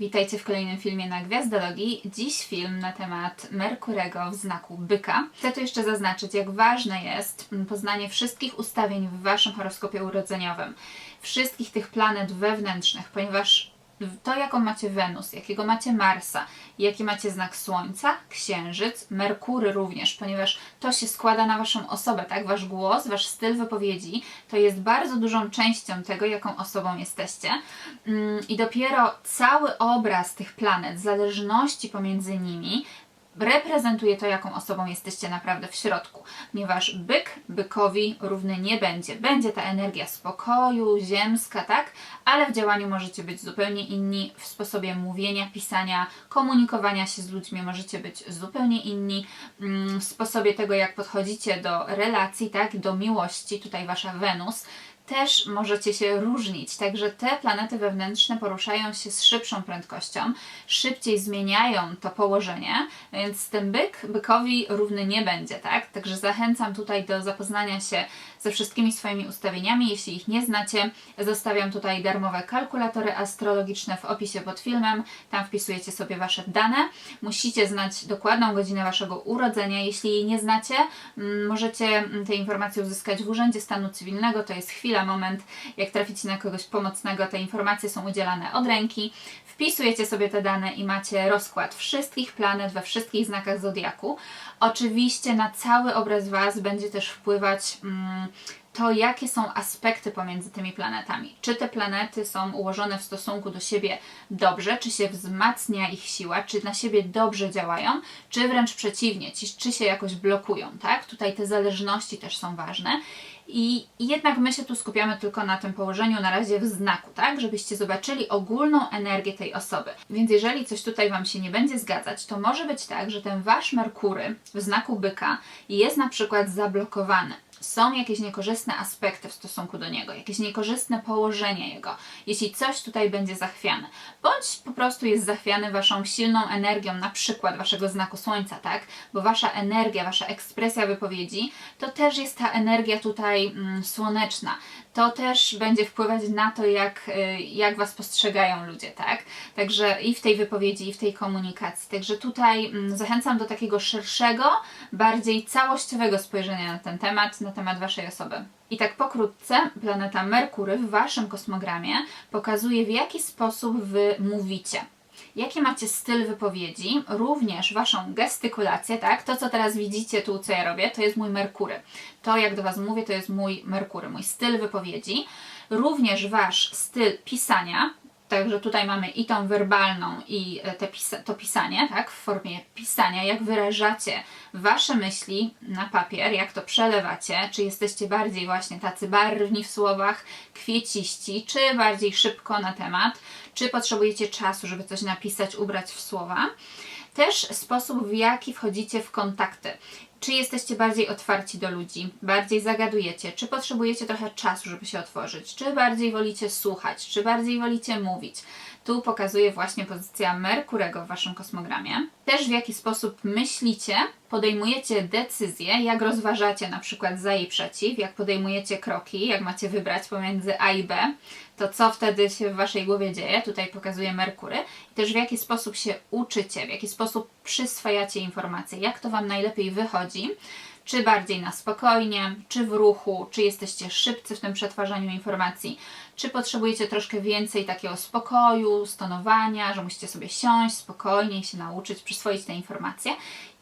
Witajcie w kolejnym filmie na Gwiazdologii. Dziś film na temat Merkurego w znaku byka. Chcę tu jeszcze zaznaczyć, jak ważne jest poznanie wszystkich ustawień w Waszym horoskopie urodzeniowym. Wszystkich tych planet wewnętrznych, ponieważ to, jaką macie Wenus, jakiego macie Marsa, jaki macie znak Słońca, Księżyc, Merkury również, ponieważ to się składa na Waszą osobę, tak? Wasz głos, Wasz styl wypowiedzi to jest bardzo dużą częścią tego, jaką osobą jesteście. Mm, I dopiero cały obraz tych planet, zależności pomiędzy nimi, reprezentuje to, jaką osobą jesteście naprawdę w środku, ponieważ byk bykowi równy nie będzie. Będzie ta energia spokoju, ziemska, tak? Ale w działaniu możecie być zupełnie inni, w sposobie mówienia, pisania, komunikowania się z ludźmi możecie być zupełnie inni, mm, w sposobie tego, jak podchodzicie do relacji, tak? Do miłości, tutaj wasza Wenus też możecie się różnić. Także te planety wewnętrzne poruszają się z szybszą prędkością, szybciej zmieniają to położenie, więc ten byk bykowi równy nie będzie, tak? Także zachęcam tutaj do zapoznania się ze wszystkimi swoimi ustawieniami. Jeśli ich nie znacie, zostawiam tutaj darmowe kalkulatory astrologiczne w opisie pod filmem. Tam wpisujecie sobie Wasze dane. Musicie znać dokładną godzinę Waszego urodzenia. Jeśli jej nie znacie, mm, możecie te informacje uzyskać w Urzędzie Stanu Cywilnego. To jest chwila, moment, jak traficie na kogoś pomocnego, te informacje są udzielane od ręki. Wpisujecie sobie te dane i macie rozkład wszystkich planet we wszystkich znakach zodiaku. Oczywiście na cały obraz Was będzie też wpływać mm, to, jakie są aspekty pomiędzy tymi planetami. Czy te planety są ułożone w stosunku do siebie dobrze, czy się wzmacnia ich siła, czy na siebie dobrze działają, czy wręcz przeciwnie, ci- czy się jakoś blokują, tak? Tutaj te zależności też są ważne. I jednak my się tu skupiamy tylko na tym położeniu na razie w znaku, tak? Żebyście zobaczyli ogólną energię tej osoby. Więc jeżeli coś tutaj Wam się nie będzie zgadzać, to może być tak, że ten Wasz Merkury w znaku byka jest na przykład zablokowany są jakieś niekorzystne aspekty w stosunku do niego, jakieś niekorzystne położenie jego, jeśli coś tutaj będzie zachwiane, bądź po prostu jest zachwiany waszą silną energią, na przykład waszego znaku słońca, tak? Bo wasza energia, wasza ekspresja wypowiedzi to też jest ta energia tutaj mm, słoneczna. To też będzie wpływać na to, jak, y, jak was postrzegają ludzie, tak? Także i w tej wypowiedzi, i w tej komunikacji. Także tutaj mm, zachęcam do takiego szerszego, bardziej całościowego spojrzenia na ten temat, na temat Waszej osoby. I tak pokrótce, planeta Merkury w Waszym kosmogramie pokazuje, w jaki sposób Wy mówicie. Jaki macie styl wypowiedzi, również Waszą gestykulację, tak? To, co teraz widzicie tu, co ja robię, to jest mój Merkury. To, jak do Was mówię, to jest mój Merkury, mój styl wypowiedzi. Również Wasz styl pisania, Także tutaj mamy i tą werbalną, i e, pisa- to pisanie, tak, w formie pisania, jak wyrażacie wasze myśli na papier, jak to przelewacie, czy jesteście bardziej właśnie tacy barwni w słowach, kwieciści, czy bardziej szybko na temat, czy potrzebujecie czasu, żeby coś napisać, ubrać w słowa. Też sposób, w jaki wchodzicie w kontakty. Czy jesteście bardziej otwarci do ludzi, bardziej zagadujecie, czy potrzebujecie trochę czasu, żeby się otworzyć, czy bardziej wolicie słuchać, czy bardziej wolicie mówić. Tu pokazuje właśnie pozycja Merkurego w waszym kosmogramie. Też w jaki sposób myślicie, podejmujecie decyzje, jak rozważacie na przykład za i przeciw, jak podejmujecie kroki, jak macie wybrać pomiędzy A i B, to co wtedy się w waszej głowie dzieje, tutaj pokazuje Merkury, i też w jaki sposób się uczycie, w jaki sposób przyswajacie informacje, jak to wam najlepiej wychodzi, czy bardziej na spokojnie, czy w ruchu, czy jesteście szybcy w tym przetwarzaniu informacji, czy potrzebujecie troszkę więcej takiego spokoju, stonowania, że musicie sobie siąść spokojnie się nauczyć, przyswoić te informacje?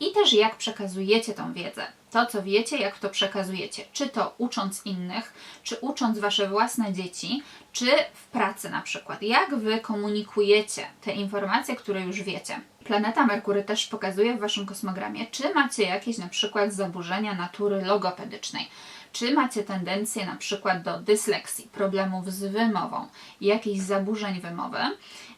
I też jak przekazujecie tą wiedzę. To, co wiecie, jak to przekazujecie. Czy to ucząc innych, czy ucząc wasze własne dzieci, czy w pracy na przykład. Jak wy komunikujecie te informacje, które już wiecie. Planeta Merkury też pokazuje w waszym kosmogramie, czy macie jakieś na przykład zaburzenia natury logopedycznej. Czy macie tendencję na przykład do dysleksji, problemów z wymową, jakichś zaburzeń wymowy,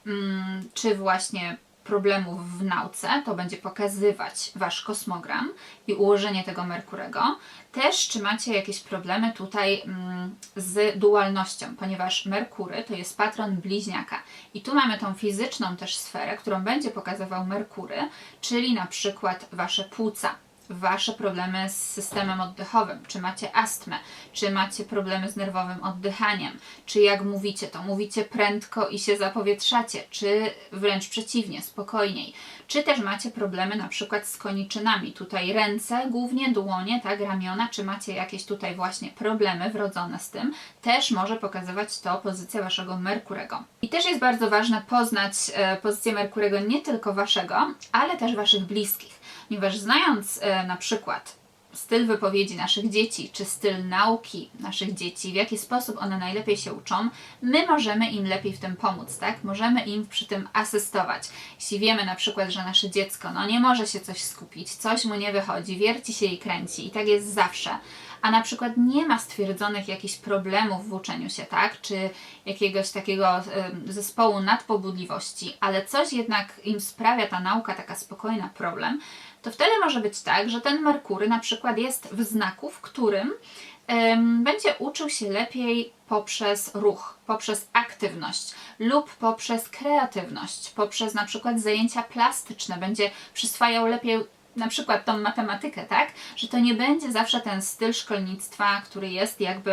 mm, czy właśnie problemów w nauce, to będzie pokazywać Wasz kosmogram i ułożenie tego Merkurego. Też czy macie jakieś problemy tutaj mm, z dualnością, ponieważ Merkury to jest patron bliźniaka. I tu mamy tą fizyczną też sferę, którą będzie pokazywał Merkury, czyli na przykład Wasze płuca Wasze problemy z systemem oddechowym, czy macie astmę, czy macie problemy z nerwowym oddychaniem, czy jak mówicie, to mówicie prędko i się zapowietrzacie, czy wręcz przeciwnie, spokojniej, czy też macie problemy na przykład z koniczynami, tutaj ręce, głównie dłonie, tak, ramiona, czy macie jakieś tutaj właśnie problemy wrodzone z tym, też może pokazywać to pozycja Waszego Merkurego. I też jest bardzo ważne poznać e, pozycję Merkurego nie tylko Waszego, ale też Waszych bliskich, ponieważ znając e, na przykład styl wypowiedzi naszych dzieci, czy styl nauki naszych dzieci, w jaki sposób one najlepiej się uczą, my możemy im lepiej w tym pomóc, tak? Możemy im przy tym asystować. Jeśli wiemy na przykład, że nasze dziecko no, nie może się coś skupić, coś mu nie wychodzi, wierci się i kręci i tak jest zawsze, a na przykład nie ma stwierdzonych jakichś problemów w uczeniu się, tak? Czy jakiegoś takiego zespołu nadpobudliwości, ale coś jednak im sprawia ta nauka taka spokojna problem, to wtedy może być tak, że ten Merkury na przykład jest w znaku, w którym ym, będzie uczył się lepiej poprzez ruch, poprzez aktywność lub poprzez kreatywność, poprzez na przykład zajęcia plastyczne, będzie przyswajał lepiej na przykład tą matematykę, tak? Że to nie będzie zawsze ten styl szkolnictwa, który jest jakby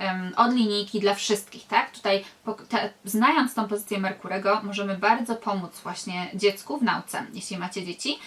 um, od linijki dla wszystkich, tak? Tutaj te, znając tą pozycję Merkurego możemy bardzo pomóc właśnie dziecku w nauce, jeśli macie dzieci,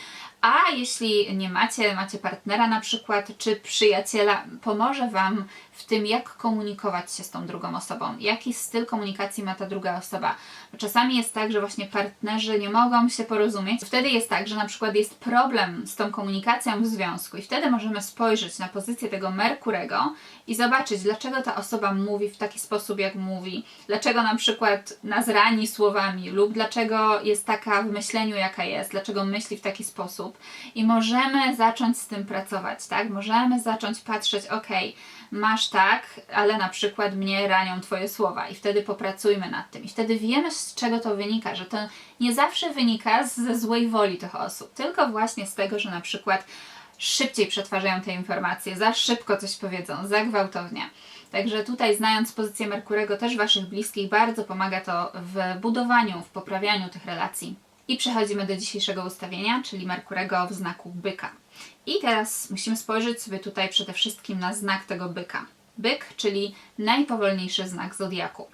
a jeśli nie macie, macie partnera na przykład, czy przyjaciela, pomoże Wam w tym, jak komunikować się z tą drugą osobą, jaki styl komunikacji ma ta druga osoba. Czasami jest tak, że właśnie partnerzy nie mogą się porozumieć. Wtedy jest tak, że na przykład jest problem z tą komunikacją w związku, i wtedy możemy spojrzeć na pozycję tego Merkurego i zobaczyć, dlaczego ta osoba mówi w taki sposób, jak mówi, dlaczego na przykład nas rani słowami, lub dlaczego jest taka w myśleniu, jaka jest, dlaczego myśli w taki sposób. I możemy zacząć z tym pracować, tak? Możemy zacząć patrzeć, ok, masz tak, ale na przykład mnie ranią Twoje słowa i wtedy popracujmy nad tym. I wtedy wiemy, z czego to wynika, że to nie zawsze wynika ze złej woli tych osób, tylko właśnie z tego, że na przykład szybciej przetwarzają te informacje, za szybko coś powiedzą, za gwałtownie. Także tutaj, znając pozycję Merkurego, też Waszych bliskich, bardzo pomaga to w budowaniu, w poprawianiu tych relacji. I przechodzimy do dzisiejszego ustawienia, czyli Merkurego w znaku byka. I teraz musimy spojrzeć sobie tutaj przede wszystkim na znak tego byka. Byk, czyli najpowolniejszy znak zodiaku.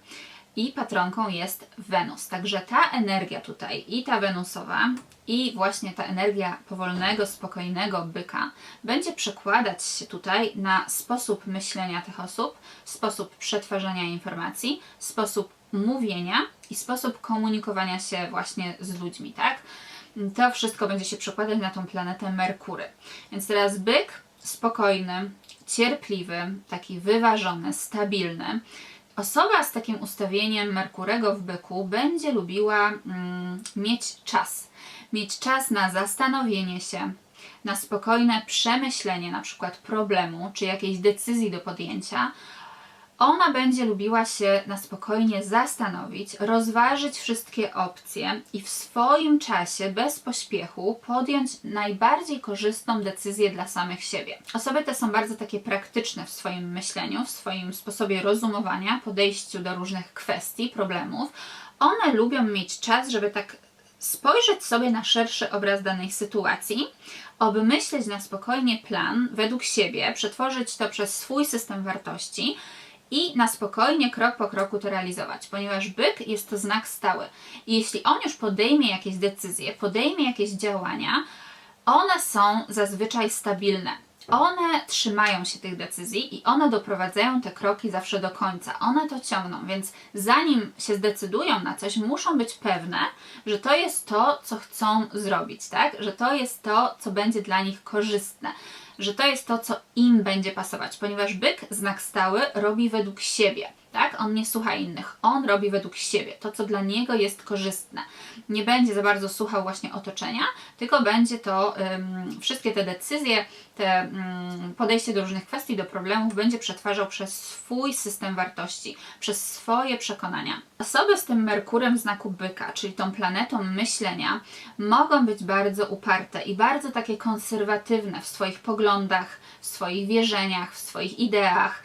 I patronką jest Wenus. Także ta energia tutaj, i ta Wenusowa, i właśnie ta energia powolnego, spokojnego byka będzie przekładać się tutaj na sposób myślenia tych osób, sposób przetwarzania informacji, sposób mówienia i sposób komunikowania się właśnie z ludźmi, tak? To wszystko będzie się przekładać na tą planetę Merkury. Więc teraz byk spokojny, cierpliwy, taki wyważony, stabilny. Osoba z takim ustawieniem Merkurego w byku będzie lubiła mm, mieć czas. Mieć czas na zastanowienie się, na spokojne przemyślenie na przykład problemu czy jakiejś decyzji do podjęcia ona będzie lubiła się na spokojnie zastanowić, rozważyć wszystkie opcje i w swoim czasie, bez pośpiechu, podjąć najbardziej korzystną decyzję dla samych siebie. Osoby te są bardzo takie praktyczne w swoim myśleniu, w swoim sposobie rozumowania, podejściu do różnych kwestii, problemów. One lubią mieć czas, żeby tak spojrzeć sobie na szerszy obraz danej sytuacji, obmyśleć na spokojnie plan według siebie, przetworzyć to przez swój system wartości i na spokojnie, krok po kroku to realizować, ponieważ byk jest to znak stały. I jeśli on już podejmie jakieś decyzje, podejmie jakieś działania, one są zazwyczaj stabilne. One trzymają się tych decyzji i one doprowadzają te kroki zawsze do końca. One to ciągną, więc zanim się zdecydują na coś, muszą być pewne, że to jest to, co chcą zrobić, tak? Że to jest to, co będzie dla nich korzystne że to jest to, co im będzie pasować, ponieważ byk, znak stały, robi według siebie. Tak? On nie słucha innych, on robi według siebie to, co dla niego jest korzystne. Nie będzie za bardzo słuchał właśnie otoczenia, tylko będzie to um, wszystkie te decyzje, te um, podejście do różnych kwestii, do problemów będzie przetwarzał przez swój system wartości, przez swoje przekonania. Osoby z tym Merkurem w znaku byka, czyli tą planetą myślenia, mogą być bardzo uparte i bardzo takie konserwatywne w swoich poglądach, w swoich wierzeniach, w swoich ideach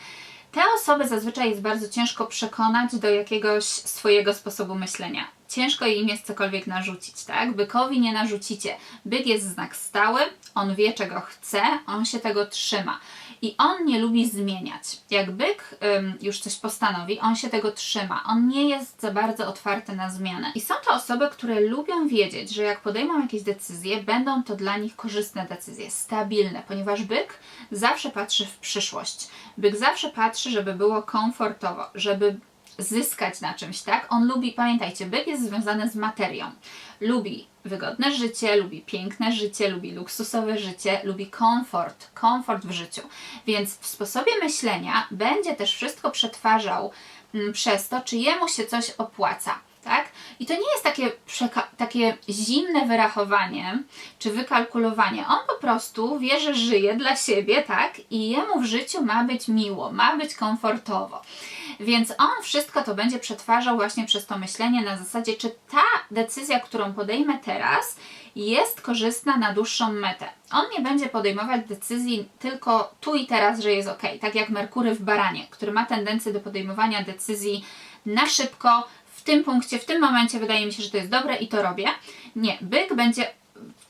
te osoby zazwyczaj jest bardzo ciężko przekonać do jakiegoś swojego sposobu myślenia. Ciężko im jest cokolwiek narzucić, tak? Bykowi nie narzucicie. Byk jest znak stały, on wie czego chce, on się tego trzyma. I on nie lubi zmieniać. Jak byk ym, już coś postanowi, on się tego trzyma. On nie jest za bardzo otwarty na zmianę. I są to osoby, które lubią wiedzieć, że jak podejmą jakieś decyzje, będą to dla nich korzystne decyzje, stabilne, ponieważ byk zawsze patrzy w przyszłość. Byk zawsze patrzy, żeby było komfortowo, żeby zyskać na czymś, tak? On lubi, pamiętajcie, byk jest związany z materią. Lubi wygodne życie, lubi piękne życie, lubi luksusowe życie, lubi komfort, komfort w życiu. Więc w sposobie myślenia będzie też wszystko przetwarzał mm, przez to, czy jemu się coś opłaca. Tak? I to nie jest takie, takie zimne wyrachowanie czy wykalkulowanie. On po prostu wie, że żyje dla siebie, tak? I jemu w życiu ma być miło, ma być komfortowo. Więc on wszystko to będzie przetwarzał właśnie przez to myślenie na zasadzie, czy ta decyzja, którą podejmę teraz, jest korzystna na dłuższą metę. On nie będzie podejmować decyzji tylko tu i teraz, że jest ok. Tak jak Merkury w baranie, który ma tendencję do podejmowania decyzji na szybko, tym punkcie, w tym momencie wydaje mi się, że to jest dobre i to robię. Nie, byk będzie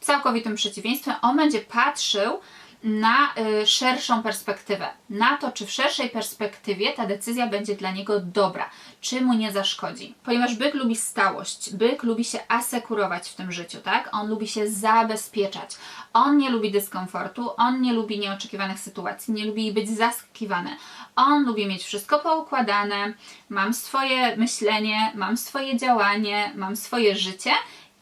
całkowitym przeciwieństwem. On będzie patrzył na y, szerszą perspektywę, na to, czy w szerszej perspektywie ta decyzja będzie dla niego dobra, czy mu nie zaszkodzi. Ponieważ byk lubi stałość, byk lubi się asekurować w tym życiu, tak? On lubi się zabezpieczać. On nie lubi dyskomfortu, on nie lubi nieoczekiwanych sytuacji, nie lubi być zaskakiwany. On lubi mieć wszystko poukładane, mam swoje myślenie, mam swoje działanie, mam swoje życie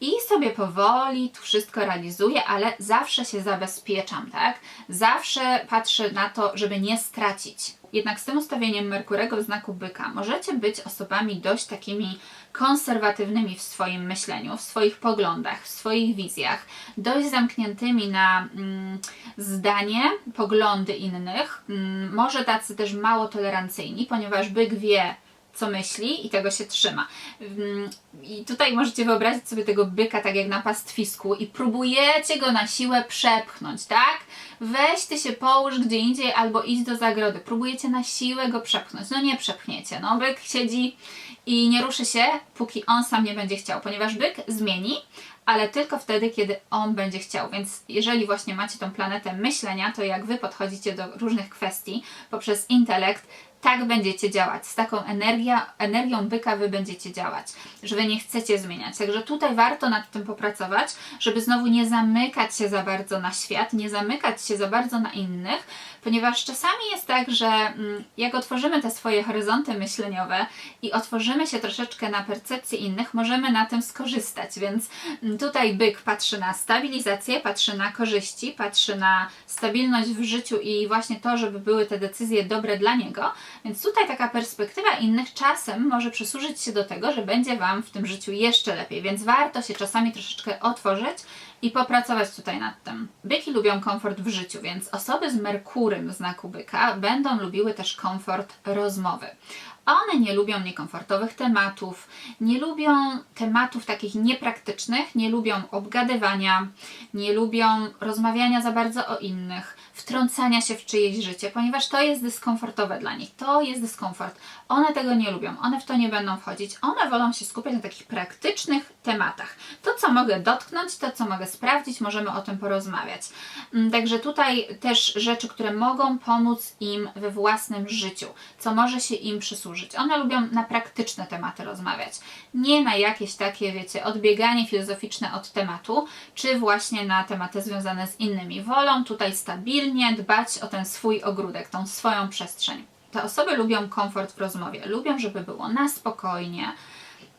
i sobie powoli tu wszystko realizuję, ale zawsze się zabezpieczam, tak? Zawsze patrzę na to, żeby nie stracić. Jednak z tym ustawieniem Merkurego w znaku byka możecie być osobami dość takimi konserwatywnymi w swoim myśleniu, w swoich poglądach, w swoich wizjach, dość zamkniętymi na mm, zdanie, poglądy innych, mm, może tacy też mało tolerancyjni, ponieważ byk wie, co myśli i tego się trzyma. Mm, I tutaj możecie wyobrazić sobie tego byka tak jak na pastwisku i próbujecie go na siłę przepchnąć, tak? Weź ty się połóż gdzie indziej albo idź do zagrody. Próbujecie na siłę go przepchnąć. No nie przepchniecie. No byk siedzi i nie ruszy się, póki on sam nie będzie chciał, ponieważ byk zmieni, ale tylko wtedy, kiedy on będzie chciał. Więc jeżeli właśnie macie tą planetę myślenia, to jak wy podchodzicie do różnych kwestii poprzez intelekt, tak będziecie działać. Z taką energia, energią byka wy będziecie działać, że wy nie chcecie zmieniać. Także tutaj warto nad tym popracować, żeby znowu nie zamykać się za bardzo na świat, nie zamykać się za bardzo na innych, ponieważ czasami jest tak, że mm, jak otworzymy te swoje horyzonty myśleniowe i otworzymy się troszeczkę na percepcję innych, możemy na tym skorzystać. Więc mm, tutaj byk patrzy na stabilizację, patrzy na korzyści, patrzy na stabilność w życiu i właśnie to, żeby były te decyzje dobre dla niego. Więc tutaj taka perspektywa innych czasem może przysłużyć się do tego, że będzie Wam w tym życiu jeszcze lepiej, więc warto się czasami troszeczkę otworzyć i popracować tutaj nad tym. Byki lubią komfort w życiu, więc osoby z Merkurym w znaku byka będą lubiły też komfort rozmowy. One nie lubią niekomfortowych tematów, nie lubią tematów takich niepraktycznych, nie lubią obgadywania, nie lubią rozmawiania za bardzo o innych, wtrącania się w czyjeś życie, ponieważ to jest dyskomfortowe dla nich. To jest dyskomfort. One tego nie lubią, one w to nie będą wchodzić. One wolą się skupiać na takich praktycznych tematach. To, co mogę dotknąć, to, co mogę sprawdzić, możemy o tym porozmawiać. Mm, Także tutaj też rzeczy, które mogą pomóc im we własnym życiu, co może się im przysłużyć. One lubią na praktyczne tematy rozmawiać, nie na jakieś takie, wiecie, odbieganie filozoficzne od tematu, czy właśnie na tematy związane z innymi. Wolą tutaj stabilnie dbać o ten swój ogródek, tą swoją przestrzeń. Te osoby lubią komfort w rozmowie, lubią, żeby było na spokojnie,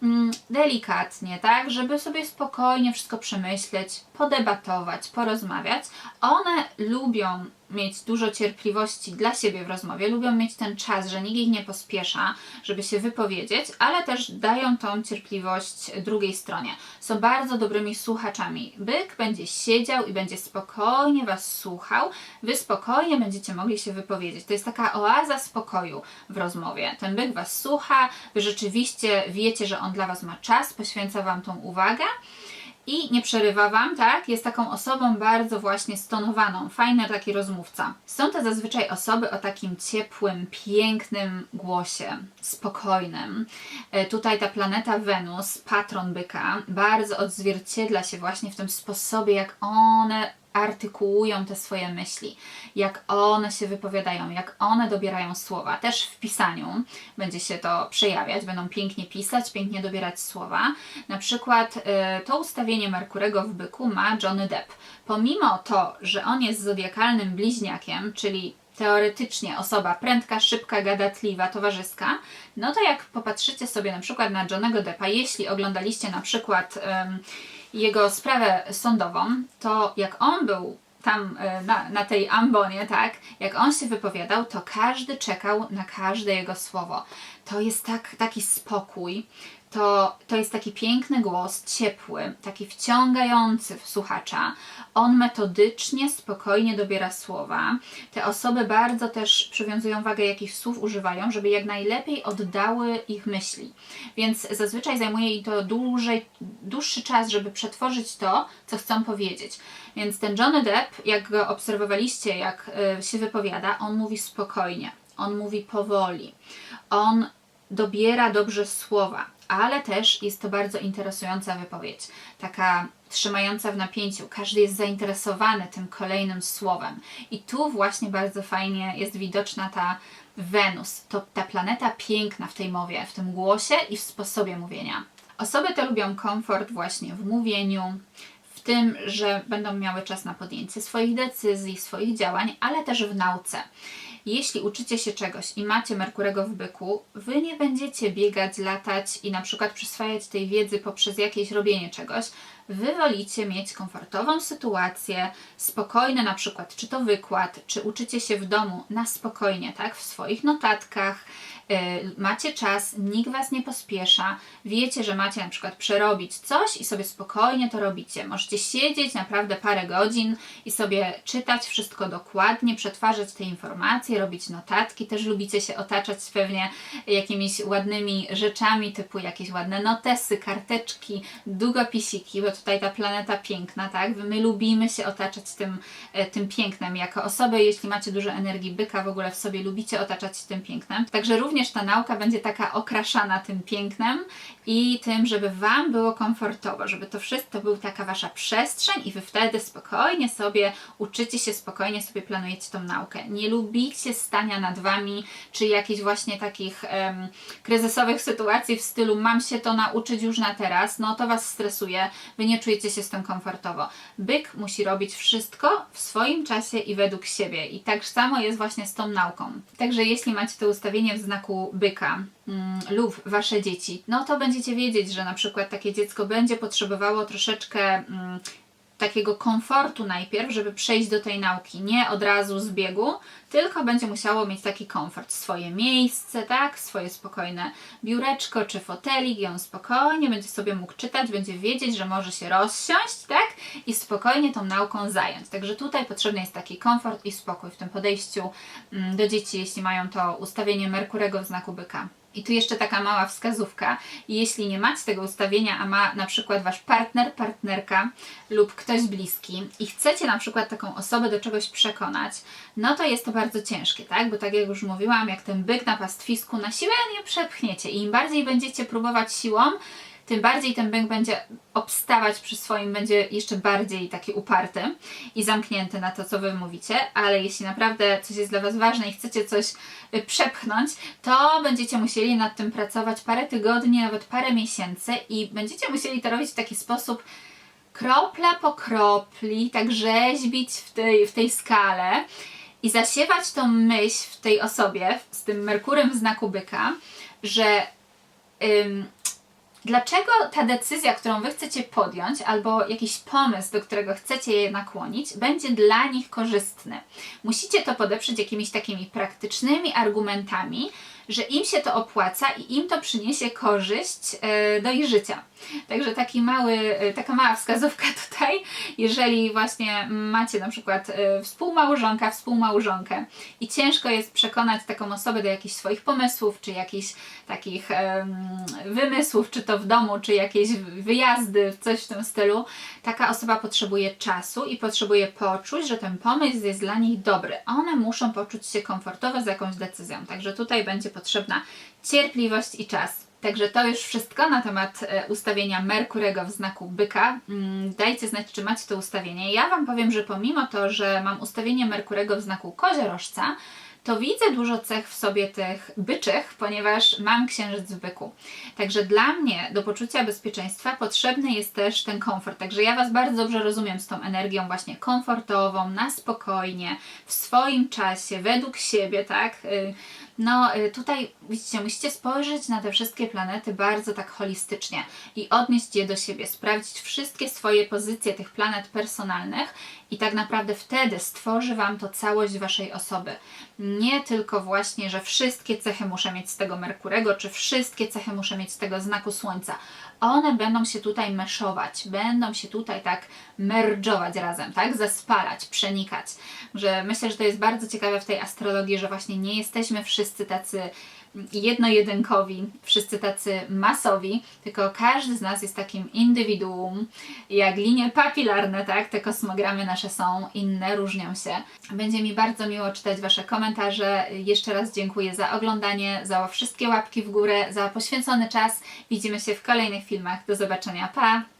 mm, delikatnie, tak, żeby sobie spokojnie wszystko przemyśleć, podebatować, porozmawiać. One lubią mieć dużo cierpliwości dla siebie w rozmowie, lubią mieć ten czas, że nikt ich nie pospiesza, żeby się wypowiedzieć, ale też dają tą cierpliwość drugiej stronie. Są bardzo dobrymi słuchaczami. Byk będzie siedział i będzie spokojnie Was słuchał, Wy spokojnie będziecie mogli się wypowiedzieć. To jest taka oaza spokoju w rozmowie. Ten byk Was słucha, Wy rzeczywiście wiecie, że on dla Was ma czas, poświęca Wam tą uwagę i nie przerywa Wam, tak? Jest taką osobą bardzo właśnie stonowaną, fajny taki rozmówca. Są to zazwyczaj osoby o takim ciepłym, pięknym głosie, spokojnym. E, Tutaj ta planeta Wenus, patron byka, bardzo odzwierciedla się właśnie w tym sposobie, jak one artykułują te swoje myśli, jak one się wypowiadają, jak one dobierają słowa. Też w pisaniu będzie się to przejawiać, będą pięknie pisać, pięknie dobierać słowa. Na przykład y, to ustawienie Merkurego w byku ma Johnny Depp. Pomimo to, że on jest zodiakalnym bliźniakiem, czyli teoretycznie osoba prędka, szybka, gadatliwa, towarzyska, no to jak popatrzycie sobie na przykład na Johnego Deppa, jeśli oglądaliście na przykład jego sprawę sądową, to jak on był tam e, na, na tej ambonie, tak, jak on się wypowiadał, to każdy czekał na każde jego słowo. To jest tak, taki spokój, to, to jest taki piękny głos, ciepły, taki wciągający w słuchacza. On metodycznie, spokojnie dobiera słowa. Te osoby bardzo też przywiązują wagę, jakich słów używają, żeby jak najlepiej oddały ich myśli. Więc zazwyczaj zajmuje im to dłużej, dłuższy czas, żeby przetworzyć to, co chcą powiedzieć. Więc ten Johnny Depp, jak go obserwowaliście, jak y, się wypowiada, on mówi spokojnie, on mówi powoli, on dobiera dobrze słowa, ale też jest to bardzo interesująca wypowiedź, taka trzymająca w napięciu. Każdy jest zainteresowany tym kolejnym słowem. I tu właśnie bardzo fajnie jest widoczna ta Wenus, to ta planeta piękna w tej mowie, w tym głosie i w sposobie mówienia. Osoby te lubią komfort właśnie w mówieniu, w tym, że będą miały czas na podjęcie swoich decyzji, swoich działań, ale też w nauce. Jeśli uczycie się czegoś i macie Merkurego w byku, wy nie będziecie biegać, latać i na przykład przyswajać tej wiedzy poprzez jakieś robienie czegoś. Wy wolicie mieć komfortową sytuację, spokojny na przykład, czy to wykład, czy uczycie się w domu na spokojnie, tak, w swoich notatkach, yy, macie czas, nikt was nie pospiesza, wiecie, że macie na przykład przerobić coś i sobie spokojnie to robicie. Możecie siedzieć naprawdę parę godzin i sobie czytać wszystko dokładnie, przetwarzać te informacje, robić notatki. Też lubicie się otaczać pewnie jakimiś ładnymi rzeczami, typu jakieś ładne notesy, karteczki, długopisiki, bo tutaj ta planeta piękna, tak? My lubimy się otaczać tym, e, tym pięknem. Jako osoby, jeśli macie dużo energii byka, w ogóle w sobie lubicie otaczać się tym pięknem. Także również ta nauka będzie taka okraszana tym pięknem i tym, żeby Wam było komfortowo, żeby to wszystko był taka Wasza przestrzeń i Wy wtedy spokojnie sobie uczycie się, spokojnie sobie planujecie tą naukę. Nie lubicie stania nad Wami, czy jakichś właśnie takich em, kryzysowych sytuacji w stylu mam się to nauczyć już na teraz, no to Was stresuje, Wy nie czujecie się z tym komfortowo. Byk musi robić wszystko w swoim czasie i według siebie i tak samo jest właśnie z tą nauką. Także jeśli macie to ustawienie w znaku byka, mm, lub wasze dzieci, no to będziecie wiedzieć, że na przykład takie dziecko będzie potrzebowało troszeczkę mm, takiego komfortu najpierw, żeby przejść do tej nauki, nie od razu z biegu, tylko będzie musiało mieć taki komfort, swoje miejsce, tak, swoje spokojne biureczko czy fotelik i on spokojnie będzie sobie mógł czytać, będzie wiedzieć, że może się rozsiąść, tak, i spokojnie tą nauką zająć. Także tutaj potrzebny jest taki komfort i spokój w tym podejściu mm, do dzieci, jeśli mają to ustawienie Merkurego w znaku byka. I tu jeszcze taka mała wskazówka. Jeśli nie macie tego ustawienia, a ma na przykład wasz partner, partnerka lub ktoś bliski i chcecie na przykład taką osobę do czegoś przekonać, no to jest to bardzo ciężkie, tak? Bo tak jak już mówiłam, jak ten byk na pastwisku, na siłę nie przepchniecie. I im bardziej będziecie próbować siłą, tym bardziej ten byk będzie obstawać przy swoim, będzie jeszcze bardziej taki uparty i zamknięty na to, co wy mówicie, ale jeśli naprawdę coś jest dla was ważne i chcecie coś y, przepchnąć, to będziecie musieli nad tym pracować parę tygodni, nawet parę miesięcy i będziecie musieli to robić w taki sposób, kropla po kropli, tak rzeźbić w tej, w tej skale i zasiewać tą myśl w tej osobie, z tym Merkurem w znaku byka, że dlaczego ta decyzja, którą Wy chcecie podjąć, albo jakiś pomysł, do którego chcecie je nakłonić, będzie dla nich korzystny. Musicie to podeprzeć jakimiś takimi praktycznymi argumentami, że im się to opłaca i im to przyniesie korzyść yy, do ich życia. Także taki mały, y, taka mała wskazówka tutaj, jeżeli właśnie macie na przykład y, współmałżonka, współmałżonkę i ciężko jest przekonać taką osobę do jakichś swoich pomysłów, czy jakichś takich wymysłów, czy to w domu, czy jakieś wyjazdy, coś w tym stylu, taka osoba potrzebuje czasu i potrzebuje poczuć, że ten pomysł jest dla nich dobry. One muszą poczuć się komfortowo z jakąś decyzją. Także tutaj będzie potrzebna cierpliwość i czas. Także to już wszystko na temat e, ustawienia Merkurego w znaku byka. Mm, Dajcie znać, czy macie to ustawienie. Ja Wam powiem, że pomimo to, że mam ustawienie Merkurego w znaku koziorożca, to widzę dużo cech w sobie tych byczych, ponieważ mam księżyc w byku. Także dla mnie do poczucia bezpieczeństwa potrzebny jest też ten komfort. Także ja Was bardzo dobrze rozumiem z tą energią właśnie komfortową, na spokojnie, w swoim czasie, według siebie, tak? No y, tutaj widzicie, musicie spojrzeć na te wszystkie planety bardzo tak holistycznie i odnieść je do siebie, sprawdzić wszystkie swoje pozycje tych planet personalnych i tak naprawdę wtedy stworzy Wam to całość Waszej osoby. Nie tylko właśnie, że wszystkie cechy muszę mieć z tego Merkurego, czy wszystkie cechy muszę mieć z tego znaku Słońca. One będą się tutaj meszować, będą się tutaj tak merdżować razem, tak? Zespalać, przenikać. Że myślę, że to jest bardzo ciekawe w tej astrologii, że właśnie nie jesteśmy wszyscy tacy jedno-jedynkowi, wszyscy tacy masowi, tylko każdy z nas jest takim indywiduum, jak linie papilarne, tak? Te kosmogramy nasze są inne, różnią się. Będzie mi bardzo miło czytać Wasze komentarze. Jeszcze raz dziękuję za oglądanie, za wszystkie łapki w górę, za poświęcony czas. Widzimy się w kolejnych filmach. Do zobaczenia. Pa!